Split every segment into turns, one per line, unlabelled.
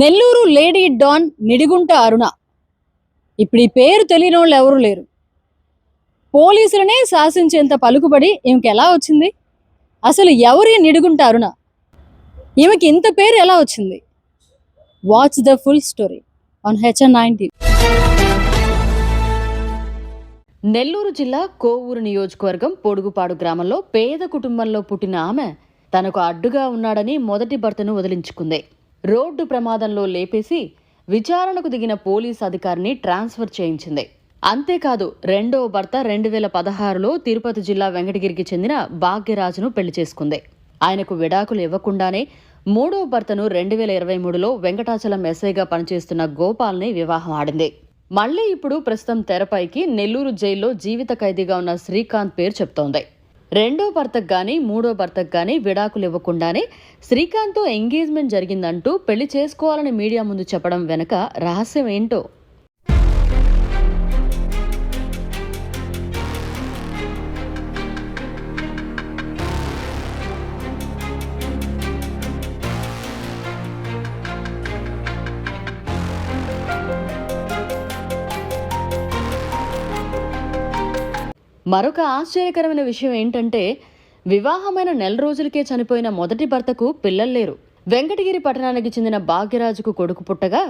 Nellore lady don Nidigunta Aruna. ఇప్పుడు ఈ పేరు తెలియని వాళ్ళు ఎవరు లేరు. పోలీసులనే శాసించేంత పలుకుబడి ఈమెకి ఎలా వచ్చింది? అసలు ఎవరి నిడిగుంట అరుణ? ఈమెకి ఇంత పేరు ఎలా వచ్చింది? Watch the full story on HN ninety
Nellore జిల్లా కోవూరు నియోజకవర్గం పొడుగుపాడు గ్రామంలో పేద కుటుంబంలో పుట్టిన ఆమె తనకు అడ్డుగా ఉన్నాడని మొదటి భర్తను వదిలించుకుంది. రోడ్డు ప్రమాదంలో లేపేసి విచారణకు దిగిన పోలీస్ అధికారిని ట్రాన్స్ఫర్ చేయించింది. అంతేకాదు రెండో భర్త రెండు వేల పదహారులో తిరుపతి జిల్లా వెంకటగిరికి చెందిన భాగ్యరాజును పెళ్ళి చేసుకుంది. ఆయనకు విడాకులు ఇవ్వకుండానే మూడో భర్తను రెండు వేల ఇరవై మూడులో వెంకటాచలం ఎస్ఐగా పనిచేస్తున్న గోపాల్ని వివాహం ఆడింది. మళ్ళీ ఇప్పుడు ప్రస్తుతం తెరపైకి నెల్లూరు జైల్లో జీవిత ఖైదీగా ఉన్న శ్రీకాంత్ పేరు చెప్తోంది. రెండో భర్తకు కానీ మూడో భర్తకు కానీ విడాకులు ఇవ్వకుండానే శ్రీకాంత్తో ఎంగేజ్మెంట్ జరిగిందంటూ పెళ్ళి చేసుకోవాలని మీడియా ముందు చెప్పడం వెనక రహస్యం ఏంటో? మరొక ఆశ్చర్యకరమైన విషయం ఏంటంటే వివాహమైన నెల రోజులకే చనిపోయిన మొదటి భర్తకు పిల్లలు లేరు. వెంకటగిరి పట్టణానికి చెందిన భాగ్యరాజుకు కొడుకు పుట్టగా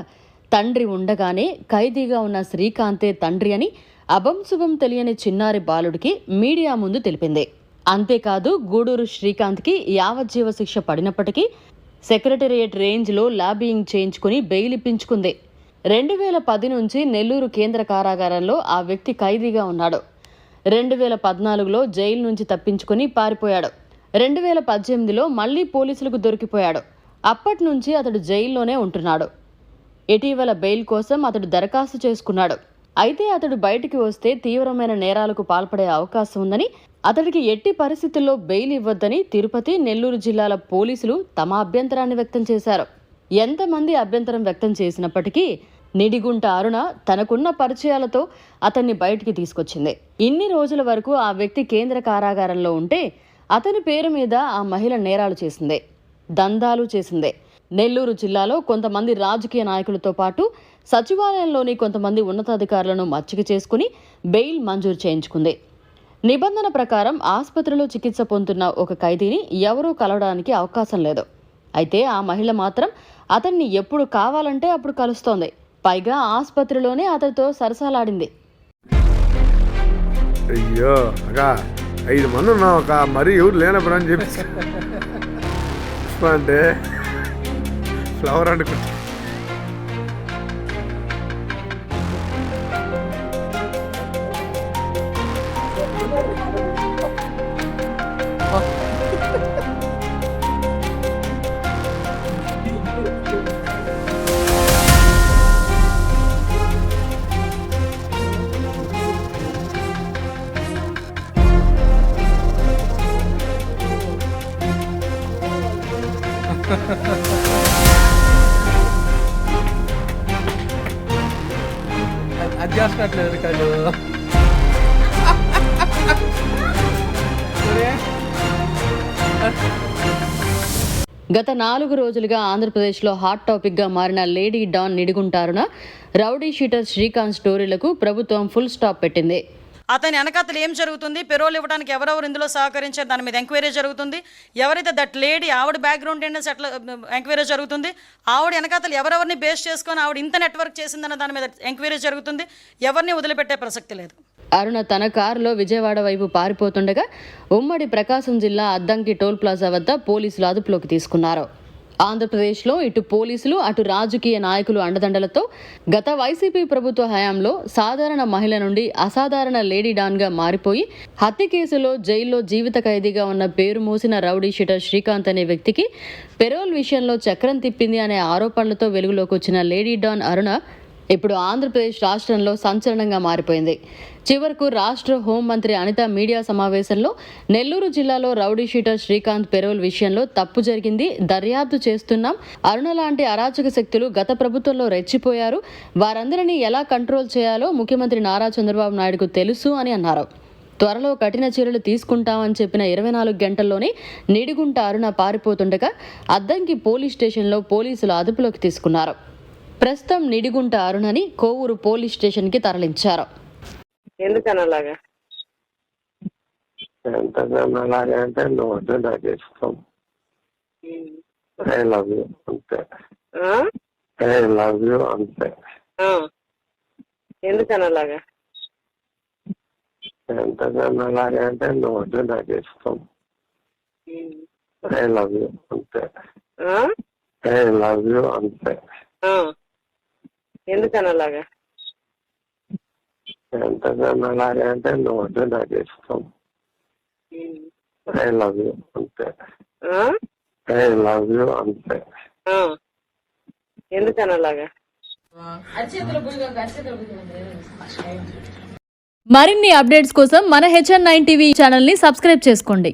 తండ్రి ఉండగానే ఖైదీగా ఉన్న శ్రీకాంతే తండ్రి అని అభం శుభం తెలియని చిన్నారి బాలుడికి మీడియా ముందు తెలిపింది. అంతేకాదు గూడూరు శ్రీకాంత్కి యావజ్జీవ శిక్ష పడినప్పటికీ సెక్రటేరియట్ రేంజ్లో లాబియింగ్ చేయించుకుని బెయిల్ ఇప్పించుకుంది. రెండు వేల పది నుంచి నెల్లూరు కేంద్ర కారాగారంలో ఆ వ్యక్తి ఖైదీగా ఉన్నాడు. రెండు వేల పద్నాలుగులో జైలు నుంచి తప్పించుకొని పారిపోయాడు. రెండు వేల పద్దెనిమిదిలో మళ్ళీ పోలీసులకు దొరికిపోయాడు. అప్పటి నుంచి అతడు జైల్లోనే ఉంటున్నాడు. ఇటీవల బెయిల్ కోసం అతడు దరఖాస్తు చేసుకున్నాడు. అయితే అతడు బయటికి వస్తే తీవ్రమైన నేరాలకు పాల్పడే అవకాశం ఉందని అతడికి ఎట్టి పరిస్థితుల్లో బెయిల్ ఇవ్వద్దని తిరుపతి నెల్లూరు జిల్లాల పోలీసులు తమ అభ్యంతరాన్ని వ్యక్తం చేశారు. ఎంతమంది అభ్యంతరం వ్యక్తం చేసినప్పటికీ నిడిగుంట అరుణ తనకున్న పరిచయాలతో అతన్ని బయటికి తీసుకొచ్చింది. ఇన్ని రోజుల వరకు ఆ వ్యక్తి కేంద్ర కారాగారంలో ఉంటే అతని పేరు మీద ఆ మహిళ నేరాలు చేసిందే దందాలు చేసిందే. నెల్లూరు జిల్లాలో కొంతమంది రాజకీయ నాయకులతో పాటు సచివాలయంలోని కొంతమంది ఉన్నతాధికారులను మచ్చిక చేసుకుని బెయిల్ మంజూరు చేయించుకుంది. నిబంధన ప్రకారం ఆసుపత్రిలో చికిత్స పొందుతున్న ఒక ఖైదీని ఎవరూ కలవడానికి అవకాశం లేదు. అయితే ఆ మహిళ మాత్రం అతన్ని ఎప్పుడు కావాలంటే అప్పుడు కలుస్తోంది. పైగా ఆసుపత్రిలోనే అతడితో సరసాలాడింది.
అయ్యో అక్క ఐదు మంది ఉన్నాం ఒక మరీ ఎవరు లేనప్పుడు అని చెప్పి అంటే ఫ్లవర్ అనుకుంటా
అది కళ్ళు
గత నాలుగు రోజులుగా ఆంధ్రప్రదేశ్లో హాట్ టాపిక్గా మారిన లేడీ డాన్ నిడుగుంటారున రౌడీ షీటర్ శ్రీకాంత్ స్టోరీలకు ప్రభుత్వం ఫుల్ స్టాప్ పెట్టింది.
అతని వెనకాతలు ఏం జరుగుతుంది? పెరోల్ ఇవ్వడానికి ఎవరెవరు ఇందులో సహకరించారు? దాని మీద ఎంక్వైరీ జరుగుతుంది. ఎవరైతే దట్ లేడీ ఆవిడ బ్యాక్గ్రౌండ్ ఏంటంటే ఎట్లా ఎంక్వైరీ జరుగుతుంది. ఆవిడ వెనకాతలు ఎవరెవరిని బేస్ చేసుకొని ఆవిడ ఇంత నెట్వర్క్ చేసిందన్న దాని మీద ఎంక్వైరీ జరుగుతుంది. ఎవరిని వదిలిపెట్టే ప్రసక్తి లేదు.
అరుణ తన కారులో విజయవాడ వైపు పారిపోతుండగా ఉమ్మడి ప్రకాశం జిల్లా అద్దంకి టోల్ ప్లాజా వద్ద పోలీసులు అదుపులోకి తీసుకున్నారు. ఆంధ్రప్రదేశ్లో ఇటు పోలీసులు అటు రాజకీయ నాయకులు అండదండలతో గత వైసీపీ ప్రభుత్వ హయాంలో సాధారణ మహిళ నుండి అసాధారణ లేడీ డాన్గా మారిపోయి హత్య కేసులో జైల్లో జీవిత ఖైదీగా ఉన్న పేరు మోసిన రౌడీ షీటర్ శ్రీకాంత్ అనే వ్యక్తికి పెరోల్ విషయంలో చక్రం తిప్పింది అనే ఆరోపణలతో వెలుగులోకి వచ్చిన లేడీ డాన్ అరుణ ఇప్పుడు ఆంధ్రప్రదేశ్ రాష్ట్రంలో సంచలనంగా మారిపోయింది. చివరకు రాష్ట్ర హోంమంత్రి అనిత మీడియా సమావేశంలో నెల్లూరు జిల్లాలో రౌడీ షీటర్ శ్రీకాంత్ పెరోల్ విషయంలో తప్పు జరిగింది. దర్యాప్తు చేస్తున్నాం. అరుణ లాంటి అరాచక శక్తులు గత ప్రభుత్వంలో రెచ్చిపోయారు. వారందరినీ ఎలా కంట్రోల్ చేయాలో ముఖ్యమంత్రి నారా చంద్రబాబు నాయుడుకు తెలుసు అని అన్నారు. త్వరలో కఠిన చర్యలు తీసుకుంటామని చెప్పిన ఇరవై నాలుగు గంటల్లోనే నిడిగుంట అరుణ పారిపోతుండగా అద్దంకి పోలీస్ స్టేషన్లో పోలీసులు అదుపులోకి తీసుకున్నారు. ప్రస్తుతం నిడిగుంట అరుణని కోవూరు పోలీస్ స్టేషన్కి తరలించారు.
ఎందుకని అలాగా?
ఎంతకన్నా అలాగే అంటే నువ్వు వద్దు నాకు ఇష్టం. ఐ లవ్ యూ అంతే.
ఆ?
ఐ లవ్ యూ అంతే.
ఆ. ఎందుకని అలాగా?
ఎంతకన్నా అలాగే అంటే నువ్వు వద్దు నాకు ఇష్టం. ఐ లవ్ యూ అంతే.
ఆ?
ఐ లవ్ యూ అంతే.
ఆ. ఎందుకని అలాగా
ఎంతకన్నా అలాగే అంటే నువ్వు వద్దు నాకు ఇష్టం. ఐ లవ్ యూ అంతే? ఐ లవ్ యూ అంతే.
ఎందుకని అలాగా
మరిన్ని అప్డేట్స్ కోసం మన హెచ్ఎన్ నైన్ టీవీ ఛానల్ని సబ్స్క్రైబ్ చేసుకోండి.